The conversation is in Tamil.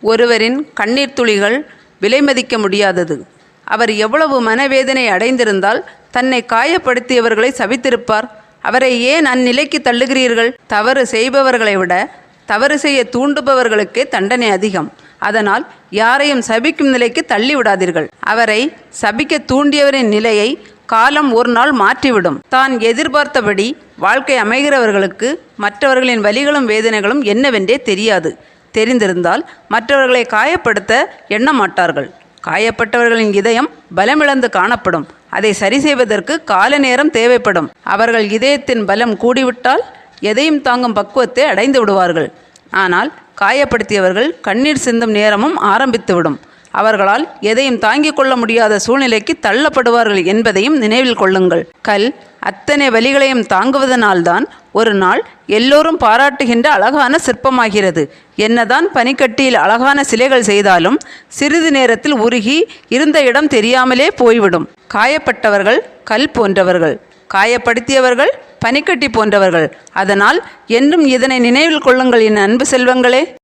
ஒருவரின் கண்ணீர் துளிகள் விலைமதிக்க முடியாதது. அவர் எவ்வளவு மனவேதனை அடைந்திருந்தால் தன்னை காயப்படுத்தியவர்களை சவித்திருப்பார் அவரை ஏன் அந்நிலைக்கு தள்ளுகிறீர்கள்? தவறு செய்பவர்களை விட தவறு செய்ய தூண்டுபவர்களுக்கே தண்டனை அதிகம். அதனால் யாரையும் சபிக்கும் நிலைக்கு தள்ளிவிடாதீர்கள். அவரை சபிக்க தூண்டியவரின் நிலையை காலம் ஒரு நாள் மாற்றிவிடும். தான் எதிர்பார்த்தபடி வாழ்க்கை அமைகிறவர்களுக்கு மற்றவர்களின் வலிகளும் வேதனைகளும் என்னவென்றே தெரியாது. தெரிந்திருந்தால் மற்றவர்களை காயப்படுத்த எண்ண மாட்டார்கள் காயப்பட்டவர்களின் இதயம் பலமிழந்து காணப்படும். அதை சரி செய்வதற்கு கால நேரம் தேவைப்படும். அவர்கள் இதயத்தின் பலம் கூடிவிட்டால் எதையும் தாங்கும் பக்குவத்தை அடைந்து விடுவார்கள். ஆனால் காயப்படுத்தியவர்கள் கண்ணீர் சிந்தும் நேரமும் ஆரம்பித்துவிடும். அவர்களால் எதையும் தாங்கிக் கொள்ள முடியாத சூழ்நிலைக்கு தள்ளப்படுவார்கள் என்பதையும் நினைவில் கொள்ளுங்கள். கல் அத்தனை வலிகளையும் தாங்குவதனால்தான் ஒரு நாள் எல்லோரும் பாராட்டுகின்ற அழகான சிற்பமாகிறது. என்னதான் பனிக்கட்டியில் அழகான சிலைகள் செய்தாலும் சிறிது நேரத்தில் உருகி இருந்த இடம் தெரியாமலே போய்விடும். காயப்பட்டவர்கள் கல் போன்றவர்கள் காயப்படுத்தியவர்கள் பனிக்கட்டி போன்றவர்கள். அதனால் என்றும் இதனை நினைவில் கொள்ளுங்கள் என் அன்பு செல்வங்களே.